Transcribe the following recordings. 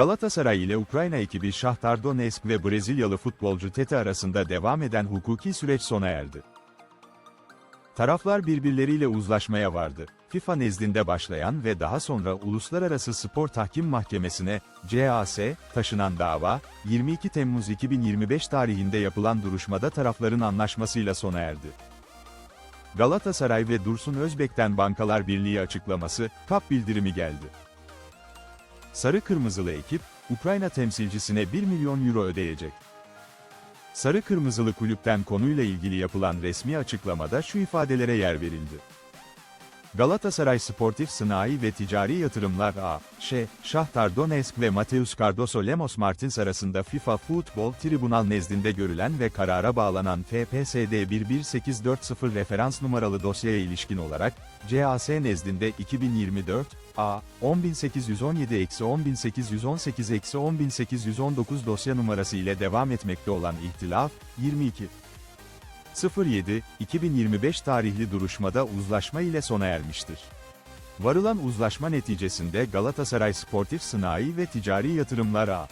Galatasaray ile Ukrayna ekibi Shakhtar Donetsk ve Brezilyalı futbolcu Tete arasında devam eden hukuki süreç sona erdi. Taraflar birbirleriyle uzlaşmaya vardı. FIFA nezdinde başlayan ve daha sonra Uluslararası Spor Tahkim Mahkemesi'ne, CAS, taşınan dava, 22 Temmuz 2025 tarihinde yapılan duruşmada tarafların anlaşmasıyla sona erdi. Galatasaray ve Dursun Özbek'ten Bankalar Birliği açıklaması, kap bildirimi geldi. Sarı Kırmızılı ekip, Ukrayna temsilcisine 1 milyon euro ödeyecek. Sarı Kırmızılı kulüpten konuyla ilgili yapılan resmi açıklamada şu ifadelere yer verildi. Galatasaray Sportif Sanayi ve Ticari Yatırımlar A.Ş. Şahtar Donetsk ve Mateus Cardoso Lemos Martins arasında FIFA Futbol Tribunal nezdinde görülen ve karara bağlanan FPSD 11840 referans numaralı dosyaya ilişkin olarak, CAS nezdinde 2024 A 10817-10818-10819 dosya numarası ile devam etmekte olan ihtilaf, 22 07-2025 tarihli duruşmada uzlaşma ile sona ermiştir. Varılan uzlaşma neticesinde Galatasaray Sportif Sanayi ve Ticari Yatırımlar A.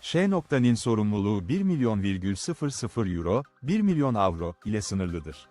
Ş.'nin sorumluluğu 1 milyon virgül 00 euro, 1 milyon avro ile sınırlıdır.